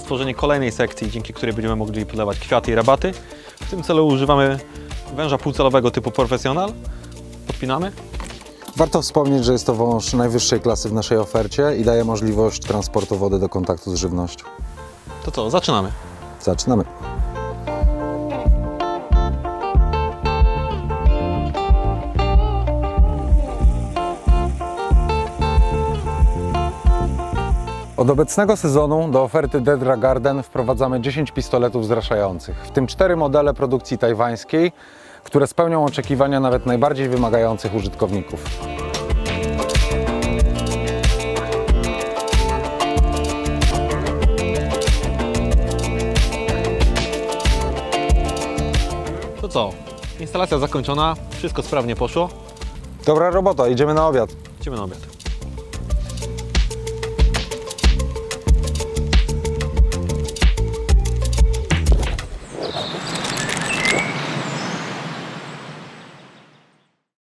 stworzenie kolejnej sekcji, dzięki której będziemy mogli podlewać kwiaty i rabaty. W tym celu używamy węża półcelowego typu profesjonal. Podpinamy. Warto wspomnieć, że jest to wąż najwyższej klasy w naszej ofercie i daje możliwość transportu wody do kontaktu z żywnością. To co, zaczynamy. Zaczynamy. Od obecnego sezonu do oferty Dedra Garden wprowadzamy 10 pistoletów zraszających, w tym 4 modele produkcji tajwańskiej, które spełnią oczekiwania nawet najbardziej wymagających użytkowników. To co, instalacja zakończona, wszystko sprawnie poszło. Dobra robota, idziemy na obiad. Idziemy na obiad.